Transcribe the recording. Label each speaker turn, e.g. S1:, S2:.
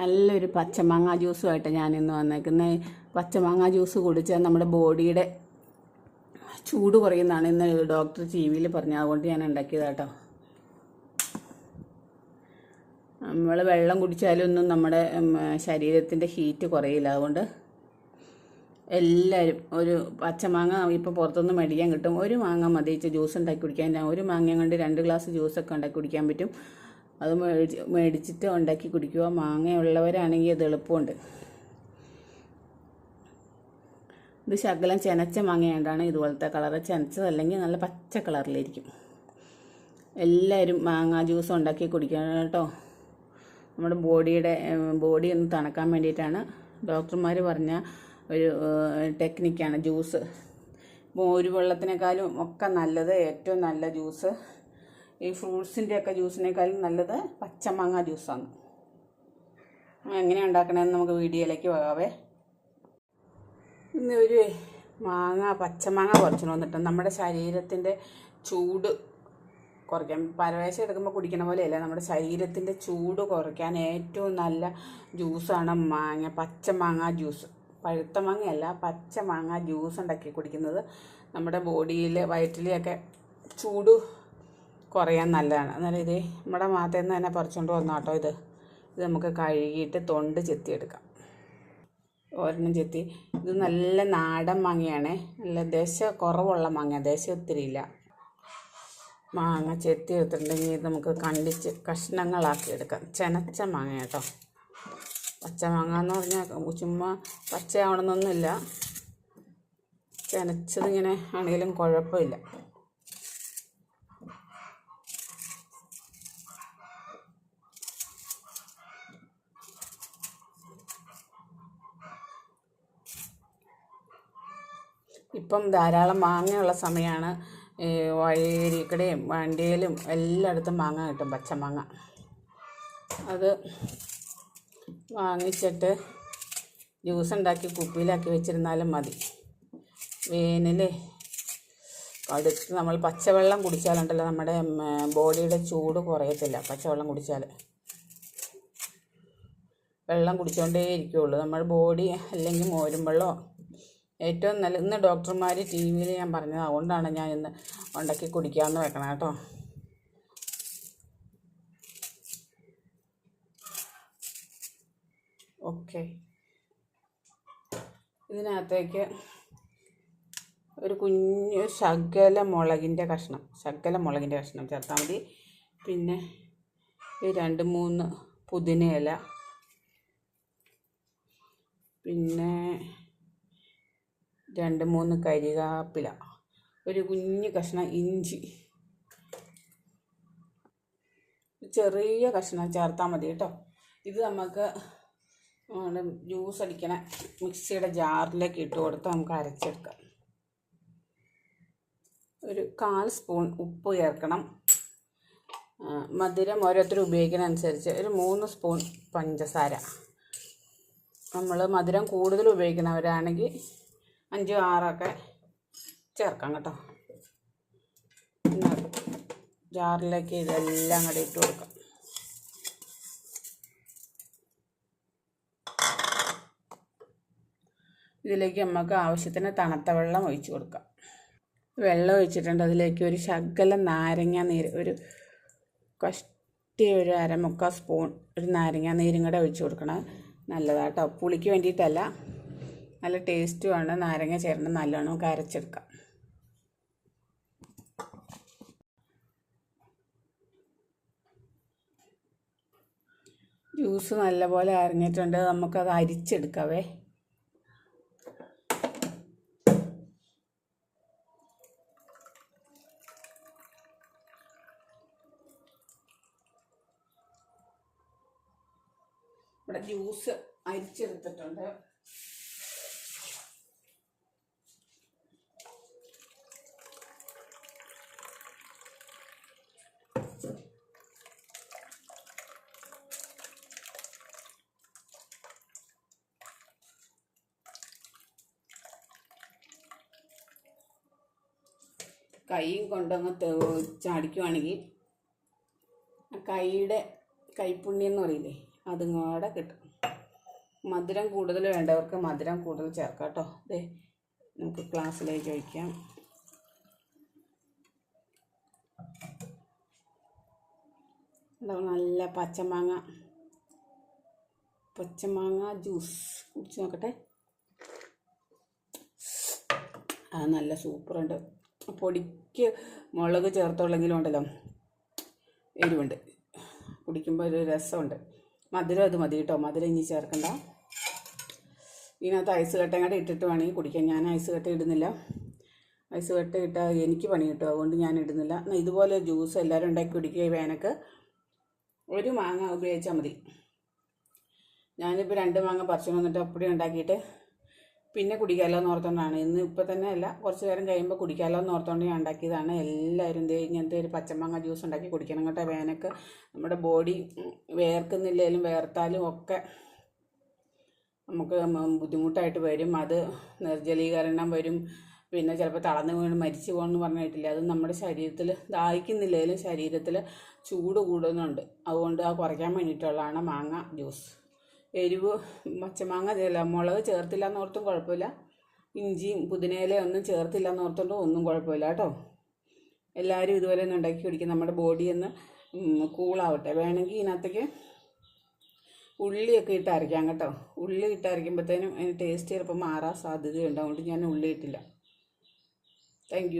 S1: നല്ലൊരു പച്ചമാങ്ങ ജ്യൂസുമായിട്ട് ഞാൻ ഇന്ന് വന്നേക്കുന്നത് പച്ചമാങ്ങ ജ്യൂസ് കുടിച്ചാൽ നമ്മുടെ ബോഡിയുടെ ചൂട് കുറയുന്നതാണ് ഇന്ന് ഡോക്ടർ ടി വിയിൽ പറഞ്ഞു അതുകൊണ്ട് ഞാൻ ഉണ്ടാക്കിയത് കേട്ടോ. നമ്മൾ വെള്ളം കുടിച്ചാലൊന്നും നമ്മുടെ ശരീരത്തിന്റെ ഹീറ്റ് കുറയില്ല. അതുകൊണ്ട് എല്ലാവരും ഒരു പച്ചമാങ്ങ ഇപ്പോൾ പുറത്തുനിന്ന് മേടിക്കാൻ കിട്ടും. ഒരു മാങ്ങ മതി. ഇച്ചിരി ജ്യൂസ് ഉണ്ടാക്കി കുടിക്കാൻ. ഒരു മാങ്ങയും കൊണ്ട് രണ്ട് ഗ്ലാസ് ജ്യൂസൊക്കെ ഉണ്ടാക്കി കുടിക്കാൻ പറ്റും. അത് മേടിച്ച് മേടിച്ചിട്ട് ഉണ്ടാക്കി കുടിക്കുക. മാങ്ങയുള്ളവരാണെങ്കിൽ അത് എളുപ്പമുണ്ട്. ഇത് ശകലം ചെനച്ച മാങ്ങയാണ്ടാണ് ഇതുപോലത്തെ കളറ്. ചെനച്ചതല്ലെങ്കിൽ നല്ല പച്ച കളറിലിരിക്കും എല്ലാവരും മാങ്ങ ജ്യൂസ് ഉണ്ടാക്കി കുടിക്കണം കേട്ടോ. നമ്മുടെ ബോഡിയുടെ ബോഡി ഒന്ന് തണുക്കാൻ വേണ്ടിയിട്ടാണ്. ഡോക്ടർമാർ പറഞ്ഞ ഒരു ടെക്നിക്കാണ് ജ്യൂസ്. മോര് വെള്ളത്തിനേക്കാളും ഒക്കെ നല്ലത് ഏറ്റവും നല്ല ജ്യൂസ്. ഈ ഫ്രൂട്ട്സിന്റെ ഒക്കെ ജ്യൂസിനേക്കാളും നല്ലത് പച്ചമാങ്ങ ജ്യൂസാണ്. എങ്ങനെയാണ് ഉണ്ടാക്കണമെന്ന് നമുക്ക് വീഡിയോയിലേക്ക് പോകാവേ. ഇന്ന് ഒരു മാങ്ങ പച്ചമാങ്ങ കുറച്ചിട്ട് വന്നിട്ട് നമ്മുടെ ശരീരത്തിന്റെ ചൂട് കുറയ്ക്കാൻ. പരവേശം എടുക്കുമ്പോൾ കുടിക്കണ പോലെയല്ല നമ്മുടെ ശരീരത്തിന്റെ ചൂട് കുറയ്ക്കാൻ ഏറ്റവും നല്ല ജ്യൂസാണ് മാങ്ങ പച്ചമാങ്ങ ജ്യൂസ്. പഴുത്ത മാങ്ങയല്ല പച്ചമാങ്ങ ജ്യൂസ് ഉണ്ടാക്കി കുടിക്കുന്നത് നമ്മുടെ ബോഡിയിൽ വയറ്റിലെയൊക്കെ ചൂട് കുറയാൻ നല്ലതാണ്. അന്നേരം ഇത് നമ്മുടെ മാതയിൽ നിന്ന് തന്നെ പറിച്ചുകൊണ്ട് വന്നാട്ടോ ഇത്. ഇത് നമുക്ക് കഴുകിയിട്ട് തൊണ്ട് ചെത്തിയെടുക്കാം. ഒരെണ്ണം ചെത്തി. ഇത് നല്ല നാടൻ മാങ്ങയാണ്. നല്ല ദശ കുറവുള്ള മാങ്ങ ദശ ഒത്തിരി ഇല്ല. മാങ്ങ ചെത്തി എടുത്തിട്ടുണ്ടെങ്കിൽ ഇത് നമുക്ക് കണ്ടിച്ച് കഷ്ണങ്ങളാക്കി എടുക്കാം. ചെനച്ച മാങ്ങ കേട്ടോ. പച്ച മാങ്ങ എന്ന് പറഞ്ഞാൽ ചുമ്മാ പച്ചയാവണമെന്നൊന്നുമില്ല. ചെനച്ചതിങ്ങനെ ആണെങ്കിലും കുഴപ്പമില്ല. ഇപ്പം ധാരാളം മാങ്ങയുള്ള സമയമാണ് വഴിയരിക്കടയും വണ്ടിയിലും എല്ലായിടത്തും മാങ്ങ കിട്ടും പച്ചമാങ്ങ. അത് വാങ്ങിച്ചിട്ട് ജ്യൂസ് ഉണ്ടാക്കി കുപ്പിയിലാക്കി വെച്ചിരുന്നാലും മതി. വേനൽ അടുത്ത് നമ്മൾ പച്ചവെള്ളം കുടിച്ചാലുണ്ടല്ലോ നമ്മുടെ ബോഡിയുടെ ചൂട് കുറയത്തില്ല പച്ചവെള്ളം കുടിച്ചാൽ വെള്ളം കുടിച്ചുകൊണ്ടേ ഇരിക്കുകയുള്ളൂ നമ്മുടെ ബോഡി അല്ലെങ്കിൽ മോരും ഏറ്റവും നല്ല ഇന്ന് ഡോക്ടർമാർ ടി വിയിൽ ഞാൻ പറഞ്ഞത് അതുകൊണ്ടാണ് ഞാൻ ഇന്ന് ഉണ്ടാക്കി കുടിക്കാമെന്ന് വെക്കണം കേട്ടോ. ഓക്കെ. ഇതിനകത്തേക്ക് ഒരു കുഞ്ഞ് ശകല മുളകിന്റെ കഷ്ണം ശകല മുളകിന്റെ കഷ്ണം ചേർത്താൽ മതി. പിന്നെ ഈ രണ്ട് മൂന്ന് പുതിനയില പിന്നെ രണ്ട് മൂന്ന് കരികാപ്പില ഒരു കുഞ്ഞ് കഷ്ണം ഇഞ്ചി. ചെറിയ കഷ്ണം ചേർത്താൽ മതി കേട്ടോ. ഇത് നമുക്ക് ജ്യൂസ് അടിക്കണ മിക്സിയുടെ ജാറിലേക്ക് ഇട്ട് കൊടുത്ത് നമുക്ക് അരച്ചെടുക്കാം. ഒരു കാൽ സ്പൂൺ ഉപ്പ് ചേർക്കണം. മധുരം ഓരോരുത്തർ ഉപയോഗിക്കുന്ന അനുസരിച്ച് ഒരു മൂന്ന് സ്പൂൺ പഞ്ചസാര. നമ്മൾ മധുരം കൂടുതൽ ഉപയോഗിക്കുന്നവരാണെങ്കിൽ അഞ്ചോ ആറൊക്കെ ചേർക്കാം കേട്ടോ. ജാറിലേക്ക് ഇതെല്ലാം കൂടെ ഇട്ട് കൊടുക്കാം. ഇതിലേക്ക് നമുക്ക് ആവശ്യത്തിന് തണുത്ത വെള്ളം ഒഴിച്ച് കൊടുക്കാം. വെള്ളം ഒഴിച്ചിട്ടുണ്ട്. അതിലേക്ക് ഒരു ശകലം നാരങ്ങ നീര് ഒരു കഷ്ടി ഒരു അരമുക്കാൽ സ്പൂൺ ഒരു നാരങ്ങ നീരും കൂടെ ഒഴിച്ച് കൊടുക്കണം. നല്ലതാട്ടോ പുളിക്ക് വേണ്ടിയിട്ടല്ല. നല്ല ടേസ്റ്റുമാണ് നാരങ്ങ ചേർന്ന് നല്ലോണം നമുക്ക് അരച്ചെടുക്കാം ജ്യൂസ് നല്ലപോലെ അരഞ്ഞിട്ടുണ്ട്. നമുക്കത് അരിച്ചെടുക്കാവേ. ഇവിടെ ജ്യൂസ് അരിച്ചെടുത്തിട്ടുണ്ട്. കൈയും കൊണ്ടങ്ങ് ചാടിക്കുവാണെങ്കിൽ കൈയുടെ കൈപ്പുണ്യം എന്ന് പറയില്ലേ അതും കൂടെ കിട്ടും. മധുരം കൂടുതൽ വേണ്ടവർക്ക് മധുരം കൂടുതൽ ചേർക്കാം കേട്ടോ. അതെ നമുക്ക് ക്ലാസ്സിലേക്ക് ഒഴിക്കാം. നല്ല പച്ചമാങ്ങ പച്ചമാങ്ങ ജ്യൂസ് കുടിച്ച് നോക്കട്ടെ. ആ നല്ല സൂപ്പറുണ്ട്. പൊടിക്ക് മുളക് ചേർത്തുള്ളെങ്കിലും ഉണ്ടല്ലോ. എരിവുണ്ട്. കുടിക്കുമ്പോൾ ഒരു രസമുണ്ട്. മധുരം അത് മതി കേട്ടോ. മധുരം ഇനി ചേർക്കണ്ട. ഇതിനകത്ത് ഐസ് കട്ടയും കൂടെ ഇട്ടിട്ട് വേണമെങ്കിൽ കുടിക്കാം. ഞാൻ ഐസ് കട്ട ഇടുന്നില്ല. ഐസ് കട്ട ഇട്ടാൽ എനിക്ക് പണി കിട്ടും. അതുകൊണ്ട് ഞാൻ ഇടുന്നില്ല. ഇതുപോലെ ജ്യൂസ് എല്ലാവരും ഉണ്ടാക്കി കുടിക്കുക വേനക്ക്. ഒരു മാങ്ങ ഉപയോഗിച്ചാൽ മതി. ഞാനിപ്പോൾ രണ്ട് മാങ്ങ പറിച്ചു വന്നിട്ട് അപ്പടി ഉണ്ടാക്കിയിട്ട് പിന്നെ കുടിക്കാമല്ലോ എന്ന് ഓർത്തുകൊണ്ടാണ് ഇന്ന് ഇപ്പം തന്നെ അല്ല കുറച്ച് നേരം കഴിയുമ്പോൾ കുടിക്കാമല്ലോ എന്ന് ഓർത്തുകൊണ്ട് ഞാൻ ഉണ്ടാക്കിയതാണ്. എല്ലാവരും ഇതേ ഇങ്ങനത്തെ ഒരു പച്ചമാങ്ങ ജ്യൂസ് ഉണ്ടാക്കി കുടിക്കണം കേട്ടോ. വേനക്ക് നമ്മുടെ ബോഡി വേർക്കുന്നില്ലെങ്കിലും വേർത്താലും ഒക്കെ നമുക്ക് ബുദ്ധിമുട്ടായിട്ട് വരും. അത് നിർജലീകരണം വരും. പിന്നെ ചിലപ്പോൾ തളർന്നു വീണ് മരിച്ചു പോകുമെന്ന് പറഞ്ഞിട്ടില്ല? അത് നമ്മുടെ ശരീരത്തിൽ ദാഹിക്കുന്നില്ലെങ്കിലും ശരീരത്തിൽ ചൂട് കൂടുന്നുണ്ട്. അതുകൊണ്ട് അത് കുറയ്ക്കാൻ വേണ്ടിയിട്ടുള്ളതാണ് മാങ്ങ ജ്യൂസ്. എരിവ് പച്ചമാങ്ങ ചേല മുളക് ചേർത്തില്ല എന്നോർത്തും കുഴപ്പമില്ല. ഇഞ്ചിയും പുതിനയിലയും ഒന്നും ചേർത്തില്ല എന്നോർത്തുകൊണ്ട് ഒന്നും കുഴപ്പമില്ല കേട്ടോ. എല്ലാവരും ഇതുപോലെ ഒന്ന് ഉണ്ടാക്കി കുടിക്കും. നമ്മുടെ ബോഡി ഒന്ന് കൂളാവട്ടെ. വേണമെങ്കിൽ ഇതിനകത്തേക്ക് ഉള്ളിയൊക്കെ ഇട്ട് അരയ്ക്കാം കേട്ടോ. ഉള്ളി ഇട്ട് അരയ്ക്കുമ്പോഴത്തേനും അതിന് ടേസ്റ്റ് ചിലപ്പോൾ മാറാൻ സാധ്യതയുണ്ട്. അതുകൊണ്ട് ഞാൻ ഉള്ളി ഇട്ടില്ല. താങ്ക്